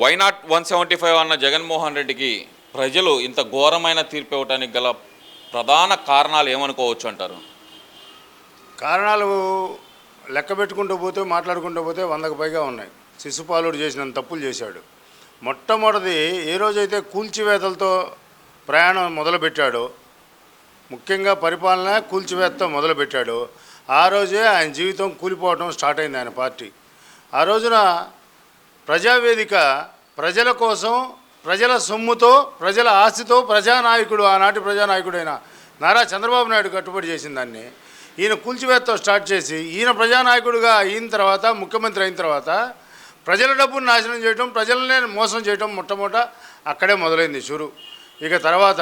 Why not one seventy five అన్న జగన్మోహన్ రెడ్డికి ప్రజలు ఇంత ఘోరమైన తీర్పు ఇవ్వడానికి గల ప్రధాన కారణాలు ఏమనుకోవచ్చు అంటారు? కారణాలు లెక్క పెట్టుకుంటూ పోతే మాట్లాడుకుంటూ పోతే వందకు పైగా ఉన్నాయి. శిశుపాలుడు చేసిన తప్పులు చేశాడు. మొట్టమొదటిది ఏ రోజైతే కూల్చివేతలతో ప్రయాణం మొదలుపెట్టాడో ముఖ్యంగా పరిపాలన కూల్చివేతతో మొదలుపెట్టాడు ఆ రోజే ఆయన జీవితం కూలిపోవడం స్టార్ట్ అయింది ఆయన పార్టీ. ఆ రోజున ప్రజావేదిక ప్రజల కోసం ప్రజల సొమ్ముతో ప్రజల ఆస్తితో ప్రజానాయకుడు ఆనాటి ప్రజానాయకుడైన నారా చంద్రబాబు నాయుడు కట్టుబడి చేసిన దాన్ని ఈయన కూల్చివేతతో స్టార్ట్ చేసి ఈయన ప్రజానాయకుడిగా అయిన తర్వాత ముఖ్యమంత్రి అయిన తర్వాత ప్రజల డబ్బును నాశనం చేయటం ప్రజలనే మోసం చేయటం మొట్టమొదట అక్కడే మొదలైంది షురు. ఇక తర్వాత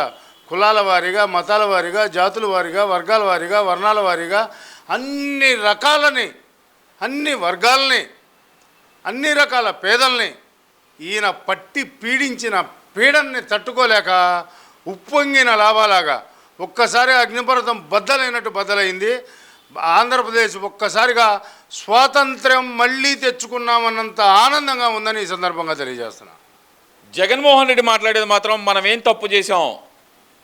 కులాల వారీగా మతాల వారీగా జాతుల వారీగా వర్గాల వారీగా వర్ణాల వారీగా అన్ని రకాలని అన్ని వర్గాలని అన్ని రకాల పేదల్ని ఈయన పట్టి పీడించిన పీడన్ని తట్టుకోలేక ఉప్పొంగిన లాభాలాగా ఒక్కసారి అగ్నిపర్వతం బద్దలైనట్టు బద్దలైంది. ఆంధ్రప్రదేశ్ ఒక్కసారిగా స్వాతంత్ర్యం మళ్ళీ తెచ్చుకున్నామన్నంత ఆనందంగా ఉందని ఈ సందర్భంగా తెలియజేస్తున్నా. జగన్మోహన్ రెడ్డి మాట్లాడేది మాత్రం మనం ఏం తప్పు చేసాం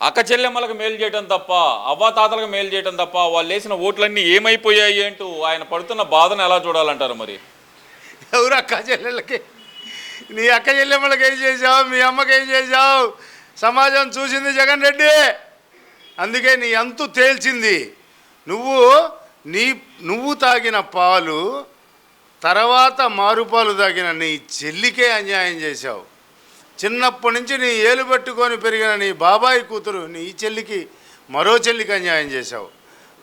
అక్క చెల్లెమ్మలకు మేలు చేయడం తప్ప అవ్వాతాతలకు మేలు చేయడం తప్ప వాళ్ళు వేసిన ఓట్లన్నీ ఏమైపోయాయి అంటూ ఆయన పడుతున్న బాధను ఎలా చూడాలంటారు మరి? ఎవరు అక్క చెల్లెళ్ళకి? నీ అక్క చెల్లెమ్మలకి ఏం చేసావు మీ అమ్మకి ఏం చేసావు సమాజం చూసింది జగన్ రెడ్డి. అందుకే నీ అంతు తేల్చింది. నువ్వు నీ నువ్వు తాగిన పాలు తర్వాత మారుపాలు తాగిన నీ చెల్లికే అన్యాయం చేశావు. చిన్నప్పటి నుంచి నీ ఏలు పెట్టుకొని పెరిగిన నీ బాబాయి కూతురు నీ చెల్లికి మరో చెల్లికి అన్యాయం చేశావు.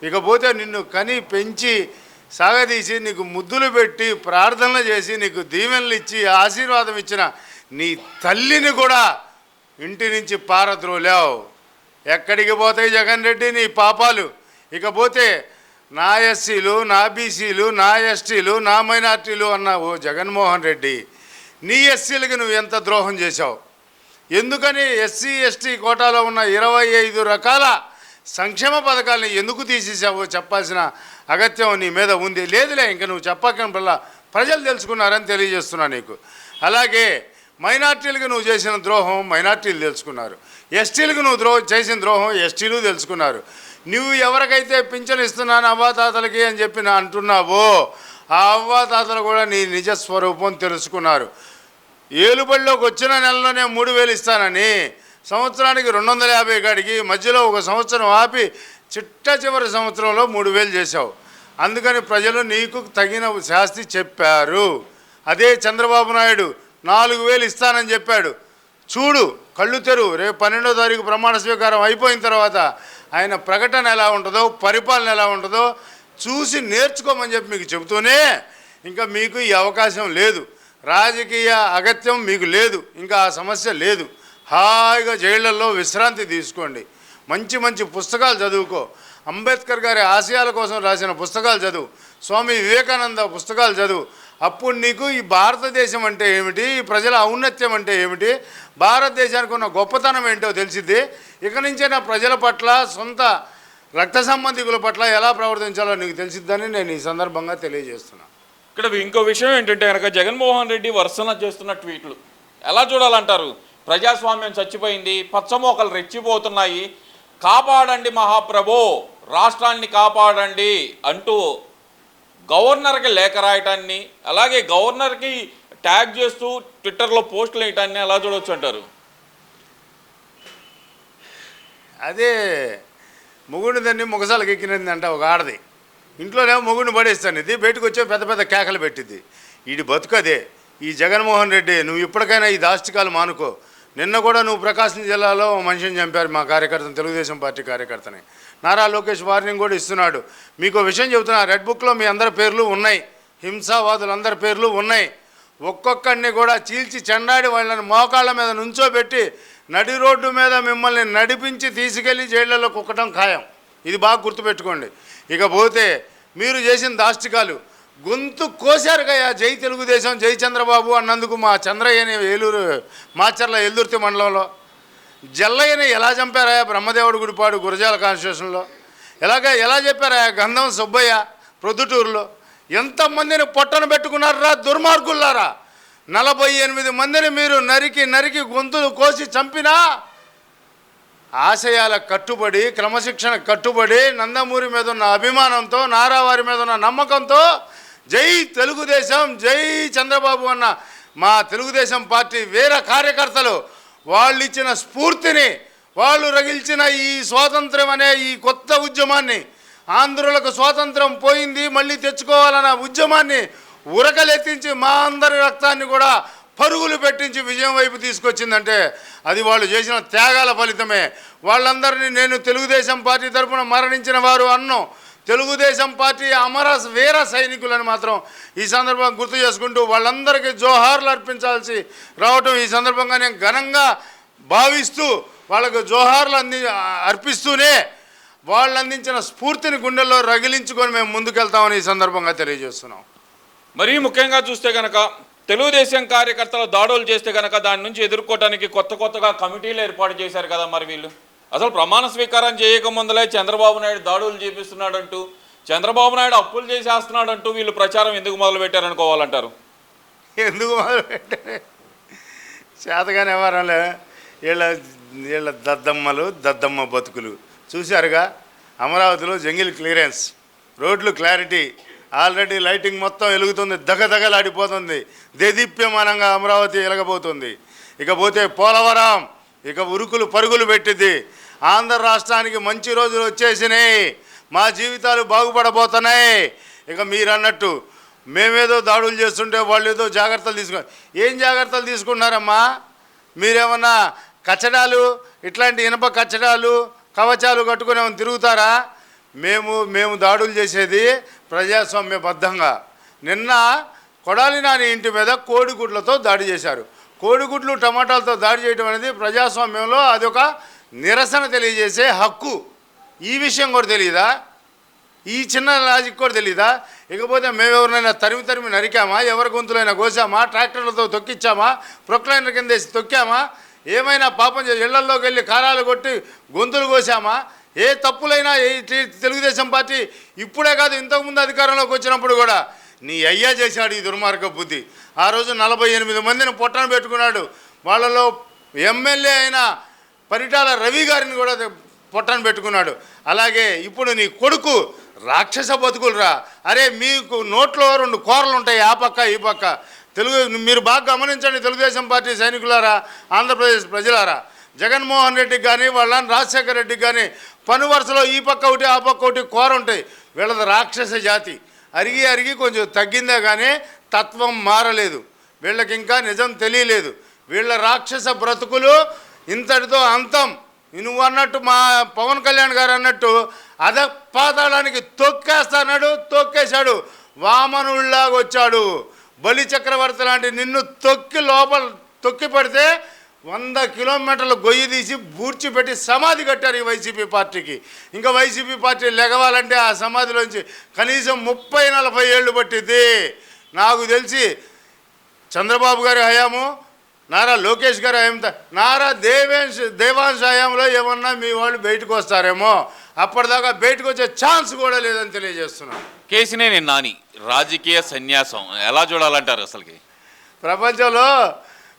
ఇకపోతే నిన్ను కని పెంచి సాగదీసి నీకు ముద్దులు పెట్టి ప్రార్థనలు చేసి నీకు దీవెనలు ఇచ్చి ఆశీర్వాదం ఇచ్చిన నీ తల్లిని కూడా ఇంటి నుంచి పారద్రోలావు. ఎక్కడికి పోతాయి జగన్ రెడ్డి నీ పాపాలు. ఇకపోతే నా ఎస్సీలు నా బీసీలు నా ఎస్టీలు నా మైనార్టీలు అన్న ఓ జగన్మోహన్ రెడ్డి నీ ఎస్సీలకి నువ్వు ఎంత ద్రోహం చేశావు? ఎందుకని ఎస్సీ ఎస్టీ కోటాలో ఉన్న ఇరవై ఐదు రకాల సంక్షేమ పథకాలను ఎందుకు తీసేసావో చెప్పాల్సిన అగత్యం నీ మీద ఉంది. లేదులే ఇంక నువ్వు చెప్పక్కనల్లా ప్రజలు తెలుసుకున్నారని తెలియజేస్తున్నా నీకు. అలాగే మైనార్టీలకు నువ్వు చేసిన ద్రోహం మైనార్టీలు తెలుసుకున్నారు. ఎస్టీలకు నువ్వు ద్రోహం చేసిన ద్రోహం ఎస్టీలు తెలుసుకున్నారు. నువ్వు ఎవరికైతే పింఛన్ ఇస్తున్నాను అవ్వాతాతలకి అని చెప్పి నా అంటున్నావో ఆ అవ్వాతాతలు కూడా నీ నిజ స్వరూపం తెలుసుకున్నారు. ఏలుబడిలోకి వచ్చిన నెలలోనే మూడు వేలు ఇస్తానని సంవత్సరానికి రెండు వందల యాభై కాడికి మధ్యలో ఒక సంవత్సరం ఆపి చిట్ట చివరి సంవత్సరంలో మూడు వేలు చేశావు. అందుకని ప్రజలు నీకు తగిన శాస్తి చెప్పారు. అదే చంద్రబాబు నాయుడు నాలుగు వేలు ఇస్తానని చెప్పాడు. చూడు కళ్ళు తెరువు రేపు పన్నెండో తారీఖు ప్రమాణ స్వీకారం అయిపోయిన తర్వాత ఆయన ప్రకటన ఎలా ఉంటుందో పరిపాలన ఎలా ఉంటుందో చూసి నేర్చుకోమని చెప్పి మీకు చెబుతూనే ఇంకా మీకు ఈ అవకాశం లేదు. రాజకీయ అగత్యం మీకు లేదు. ఇంకా ఆ సమస్య లేదు. హాయిగా జైళ్ళల్లో విశ్రాంతి తీసుకోండి. మంచి మంచి పుస్తకాలు చదువుకో. అంబేద్కర్ గారి ఆశయాల కోసం రాసిన పుస్తకాలు చదువు. స్వామి వివేకానంద పుస్తకాలు చదువు. అప్పుడు నీకు ఈ భారతదేశం అంటే ఏమిటి? ఈ ప్రజల ఔన్నత్యం అంటే ఏమిటి? భారతదేశానికి ఉన్న గొప్పతనం ఏంటో తెలిసిద్ది. ఇక నుంచే నా ప్రజల పట్ల సొంత రక్త సంబంధికుల పట్ల ఎలా ప్రవర్తించాలో నీకు తెలిసిద్దని నేను ఈ సందర్భంగా తెలియజేస్తున్నా. ఇక్కడ ఇంకో విషయం ఏంటంటే కనుక జగన్మోహన్ రెడ్డి వరుసన చేస్తున్న ట్వీట్లు. ఎలా చూడాలంటారు? ప్రజాస్వామ్యం చచ్చిపోయింది పచ్చమోకలు రెచ్చిపోతున్నాయి. కాపాడండి మహాప్రభో రాష్ట్రాన్ని కాపాడండి అంటూ గవర్నర్కి లేఖ రాయటాన్ని అలాగే గవర్నర్కి ట్యాగ్ చేస్తూ ట్విట్టర్లో పోస్టులు వేయటాన్ని ఎలా చూడవచ్చు అంటారు? అదే మొగుడిని ముగసాలకు ఎక్కినది అంట ఒక ఆడది. ఇంట్లోనేమో మొగుడిని పడేస్తాను ఇది బయటకు వచ్చే పెద్ద పెద్ద కేకలు పెట్టింది వీడి బతుకదే ఈ జగన్మోహన్ రెడ్డి నువ్వు ఇప్పటికైనా ఈ దాష్టికాలు మానుకో. నిన్న కూడా నువ్వు ప్రకాశం జిల్లాలో ఓ మనిషిని చంపారు మా కార్యకర్తను తెలుగుదేశం పార్టీ కార్యకర్తని. నారా లోకేష్ వార్నింగ్ కూడా ఇస్తున్నాడు. మీకు విషయం చెబుతున్నా రెడ్ బుక్లో మీ అందరి పేర్లు ఉన్నాయి. హింసావాదులందరి పేర్లు ఉన్నాయి. ఒక్కొక్కడిని కూడా చీల్చి చెండాడి వాళ్ళని మోకాళ్ళ మీద నుంచోబెట్టి నడి రోడ్డు మీద మిమ్మల్ని నడిపించి తీసుకెళ్ళి జైళ్ళలో కుక్కటం ఖాయం. ఇది బాగా గుర్తుపెట్టుకోండి. ఇకపోతే మీరు చేసిన దాష్టికాలు గొంతు కోశారు కయ్యా జై తెలుగుదేశం జై చంద్రబాబు అన్నందుకు మా చంద్రయ్యని ఏలూరు మాచర్ల ఎల్దుర్తి మండలంలో. జల్లయ్యని ఎలా చంపారా బ్రహ్మదేవుడు గుడిపాడు గురజాల కాన్స్టిట్యూషన్లో? ఎలాగ ఎలా చెప్పారా గంధం సుబ్బయ్య ప్రొద్దుటూరులో? ఎంతమందిని పొట్టను పెట్టుకున్నారా దుర్మార్గుల్లారా? నలభై ఎనిమిది మందిని మీరు నరికి నరికి గొంతులు కోసి చంపినా? ఆశయాల కట్టుబడి క్రమశిక్షణ కట్టుబడి నందమూరి మీద ఉన్న అభిమానంతో నారావారి మీద ఉన్న నమ్మకంతో జై తెలుగుదేశం జై చంద్రబాబు అన్న మా తెలుగుదేశం పార్టీ వేరే కార్యకర్తలు వాళ్ళు ఇచ్చిన స్ఫూర్తిని వాళ్ళు రగిల్చిన ఈ స్వాతంత్రం అనే ఈ కొత్త ఉద్యమాన్ని ఆంధ్రులకు స్వాతంత్రం పోయింది మళ్ళీ తెచ్చుకోవాలన్న ఉద్యమాన్ని ఉరకలెత్తించి మా అందరి రక్తాన్ని కూడా పరుగులు పెట్టించి విజయం వైపు తీసుకొచ్చిందంటే అది వాళ్ళు చేసిన త్యాగాల ఫలితమే. వాళ్ళందరినీ నేను తెలుగుదేశం పార్టీ తరఫున మరణించిన వారు అన్నం. తెలుగుదేశం పార్టీ అమర వీర సైనికులను మాత్రం ఈ సందర్భంగా గుర్తు చేసుకుంటూ వాళ్ళందరికీ జోహార్లు అర్పించాల్సి రావటం ఈ సందర్భంగా నేను ఘనంగా భావిస్తూ వాళ్ళకు జోహార్లు అంది అర్పిస్తూనే వాళ్ళు అందించిన స్ఫూర్తిని గుండెల్లో రగిలించుకొని మేము ముందుకెళ్తామని ఈ సందర్భంగా తెలియజేస్తున్నాం. మరీ ముఖ్యంగా చూస్తే కనుక తెలుగుదేశం కార్యకర్తలు దాడులు చేస్తే కనుక దాని నుంచి ఎదుర్కోవడానికి కొత్త కొత్తగా కమిటీలు ఏర్పాటు చేశారు కదా మరి వీళ్ళు? అసలు ప్రమాణ స్వీకారం చేయక ముందలే చంద్రబాబు నాయుడు దాడులు చేపిస్తున్నాడంటూ చంద్రబాబు నాయుడు అప్పులు చేసేస్తున్నాడంటూ వీళ్ళు ప్రచారం ఎందుకు మొదలు పెట్టారనుకోవాలంటారు ఎందుకు మొదలు పెట్టారు చేతగానే ఎవరంలే వీళ్ళ వీళ్ళ దద్దమ్మలు దద్దమ్మ బతుకులు. చూశారుగా? అమరావతిలో జంగిల్ క్లియరెన్స్. రోడ్లు క్లారిటీ. ఆల్రెడీ లైటింగ్ మొత్తం వెలుగుతుంది. దగదగలాడిపోతుంది. దేదీప్యమానంగా అమరావతి వెలగబోతుంది. ఇకపోతే పోలవరం. ఇక ఉరుకులు పరుగులు పెట్టింది. ఆంధ్ర రాష్ట్రానికి మంచి రోజులు వచ్చేసినాయి. మా జీవితాలు బాగుపడబోతున్నాయి. ఇక మీరు అన్నట్టు మేమేదో దాడులు చేస్తుంటే వాళ్ళు ఏదో జాగ్రత్తలు తీసుకు ఏం జాగ్రత్తలు తీసుకున్నారమ్మా? మీరేమన్నా కచ్చడాలు ఇట్లాంటి ఇనప కచ్చడాలు కవచాలు కట్టుకుని ఏమైనా తిరుగుతారా? మేము మేము దాడులు చేసేది ప్రజాస్వామ్యబద్ధంగా. నిన్న కొడాలి నాని ఇంటి మీద కోడిగుడ్లతో దాడి చేశారు. కోడిగుడ్లు టమాటాలతో దాడి చేయడం అనేది ప్రజాస్వామ్యంలో అదొక నిరసన తెలియజేసే హక్కు. ఈ విషయం కూడా తెలియదా ఈ చిన్న లాజిక్ కూడా తెలియదా ఇకపోతే మేము ఎవరినైనా తరిమి తరిమి నరికామా? ఎవరి గొంతులైనా కోసామా? ట్రాక్టర్లతో తొక్కిచ్చామా? ప్రొక్లైనర్ కింద వేసి తొక్కామా? ఏమైనా పాపం చేసి ఇళ్ళల్లోకి వెళ్ళి కారాలు కొట్టి గొంతులు కోసామా? ఏ తప్పులైనా ఏ తెలుగుదేశం పార్టీ ఇప్పుడే కాదు ఇంతకుముందు అధికారంలోకి వచ్చినప్పుడు కూడా నీ అయ్యా చేశాడు ఈ దుర్మార్గ బుద్ధి. ఆ రోజు నలభై ఎనిమిది మందిని పొట్టన పెట్టుకున్నాడు. వాళ్ళలో ఎమ్మెల్యే అయిన పరిటాల రవి గారిని కూడా పొట్టన పెట్టుకున్నాడు. అలాగే ఇప్పుడు నీ కొడుకు రాక్షస బతుకులురా. అరే మీకు నోట్లో రెండు కూరలు ఉంటాయి ఆ పక్క ఈ పక్క. తెలుగు మీరు బాగా గమనించండి తెలుగుదేశం పార్టీ సైనికులారా ఆంధ్రప్రదేశ్ ప్రజలారా. జగన్మోహన్ రెడ్డికి కానీ వాళ్ళ రాజశేఖర రెడ్డికి కానీ పని వరుసలో ఈ పక్క ఒకటి ఆ పక్క ఒకటి కూర ఉంటాయి. వీళ్ళది రాక్షస జాతి. అరిగి అరిగి కొంచెం తగ్గిందే కానీ తత్వం మారలేదు. వీళ్ళకి ఇంకా నిజం తెలియలేదు. వీళ్ళ రాక్షస బ్రతుకులు ఇంతటితో అంతం. నువ్వు అన్నట్టు మా పవన్ కళ్యాణ్ గారు అన్నట్టు అద పాతాళానికి తొక్కేస్తాడు తొక్కేశాడు. వామనుల్లాగా వచ్చాడు బలి చక్రవర్తి లాంటి నిన్ను తొక్కి లోపల తొక్కి పడితే వంద కిలోమీటర్ల గొయ్యి తీసి బూడ్చిపెట్టి సమాధి కట్టారు ఈ వైసీపీ పార్టీకి. ఇంకా వైసీపీ పార్టీ లెగవాలంటే ఆ సమాధిలోంచి కనీసం ముప్పై నలభై ఏళ్ళు పట్టింది నాకు తెలిసి చంద్రబాబు గారి హయాము నారా లోకేష్ గారి హయాం నారా దేవేంశ్ దేవాంశ్ హయాంలో ఏమన్నా మీ వాళ్ళు బయటకు వస్తారేమో. అప్పటిదాకా బయటకు వచ్చే ఛాన్స్ కూడా లేదని తెలియజేస్తున్నాను. కేసినేని నాని రాజకీయ సన్యాసం ఎలా చూడాలంటారు అసలుకి? ప్రపంచంలో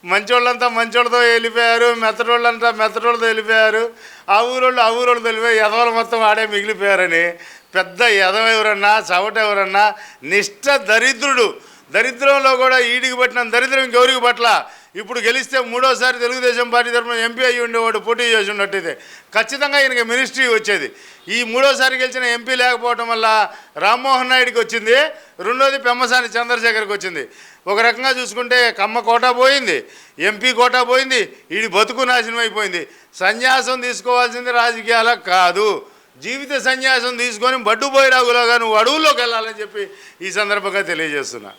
మంచోళ్ళంతా మంచోళ్ళతో వెళ్ళిపోయారు మెత్తడోళ్ళంతా మెత్తడోళ్ళతో వెళ్ళిపోయారు. ఆ ఊరోళ్ళు ఆ ఊరోళ్ళు వెళ్ళిపోయి ఎదవలు మొత్తం ఆడే మిగిలిపోయారని. పెద్ద ఎదవ ఎవరన్నా చవట ఎవరన్నా నిష్ఠ దరిద్రుడు. దరిద్రంలో కూడా ఈడికి పట్టిన దరిద్రం ఇంకెవరికి పట్ల? ఇప్పుడు గెలిస్తే మూడోసారి తెలుగుదేశం పార్టీ తరఫున ఎంపీ అయ్యి ఉండేవాడు పోటీ చేసి ఉన్నట్టయితే ఖచ్చితంగా ఈయనకి మినిస్ట్రీ వచ్చేది. ఈ మూడోసారి గెలిచిన ఎంపీ లేకపోవడం వల్ల రామ్మోహన్ నాయుడికి వచ్చింది రెండోది పెమ్మసాని చంద్రశేఖర్కి వచ్చింది. ఒక రకంగా చూసుకుంటే కమ్మ కోటా పోయింది ఎంపీ కోటా పోయింది ఈడి బతుకు నాశనం అయిపోయింది. సన్యాసం తీసుకోవాల్సింది రాజకీయాల కాదు. జీవిత సన్యాసం తీసుకొని బడ్డు పోయిరాగులాగా నువ్వు అడవుల్లోకి వెళ్ళాలని చెప్పి ఈ సందర్భంగా తెలియజేస్తున్నా.